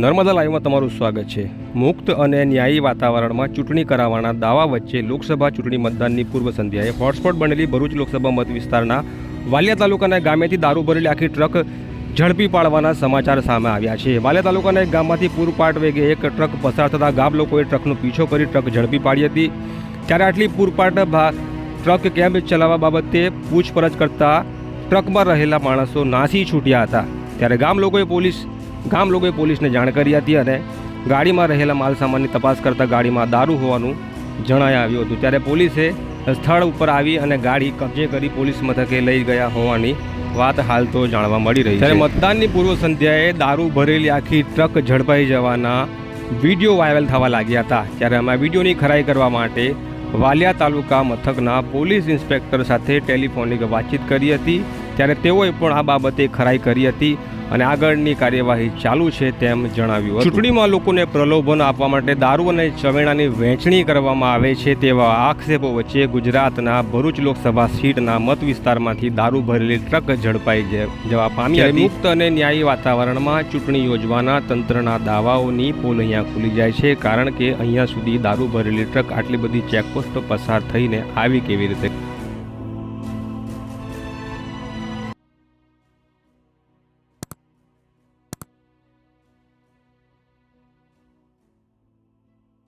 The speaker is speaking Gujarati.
નર્મદા લાઈવમાં તમારું સ્વાગત છે. મુક્ત અને ન્યાયી વાતાવરણમાં ચૂંટણી કરાવવાના દાવા વચ્ચે લોકસભા ચૂંટણી મતદાનની પૂર્વ સંધ્યાએ હોટસ્પોટ બનેલી ભરૂચ લોકસભા મત વિસ્તારના વાલિયા તાલુકાના ગામેથી દારૂ ભરેલી આખી ટ્રક ઝડપી પાડવાના સમાચાર સામે આવ્યા છે. વાલિયા તાલુકાના એક ગામમાંથી પૂરપાટ વેગે એક ટ્રક પસાર થતાં ગામ લોકોએ ટ્રકનો પીછો કરી ટ્રક ઝડપી પાડી હતી. ત્યારે આટલી પૂરપાટ ટ્રક કેમ ચલાવવા બાબતે પૂછપરછ કરતા ટ્રકમાં રહેલા માણસો નાસી છૂટ્યા હતા. ત્યારે ગામ લોકોએ પોલીસ ગામ લોકોએ પોલીસને જાણ કરી હતી અને ગાડીમાં રહેલા માલસામાનની તપાસ કરતા ગાડીમાં દારૂ હોવાનું જણાઈ આવ્યું હતું. ત્યારે પોલીસે સ્થળ ઉપર આવી અને ગાડી કબજે કરી પોલીસ મથકે લઈ ગયા હોવાની વાત હાલ તો જાણવા મળી રહી છે. મતદાનની પૂર્વ સંધ્યાએ દારૂ ભરેલી આખી ટ્રક ઝડપાઈ જવાના વીડિયો વાયરલ થવા લાગ્યા હતા. ત્યારે અમે વિડીયોની ખરાઈ કરવા માટે વાલિયા તાલુકા મથકના પોલીસ ઇન્સ્પેક્ટર સાથે ટેલિફોનિક વાતચીત કરી હતી. ત્યારે તેઓએ પણ આ બાબતે ખરાઈ કરી હતી. અને આગળની કાર્યવાહી ચાલુ છે તેમ જણાવ્યું હતું. ચૂંટણીમાં લોકોને પ્રલોભન આપવા માટે દારૂ અને ચવેણાની વહેંચણી કરવામાં આવે છે તેવા આક્ષેપો વચ્ચે ગુજરાતના ભરૂચ લોકસભા સીટના મત વિસ્તારમાંથી દારૂ ભરેલી ટ્રક ઝડપાઈ જવા પામી મુક્ત અને ન્યાયી વાતાવરણમાં ચૂંટણી યોજવાના તંત્રના દાવાઓની પોલ અહીંયા ખુલી જાય છે કારણ કે અહીંયા સુધી દારૂ ભરેલી ટ્રક આટલી બધી ચેકપોસ્ટો પસાર થઈને આવી કેવી રીતે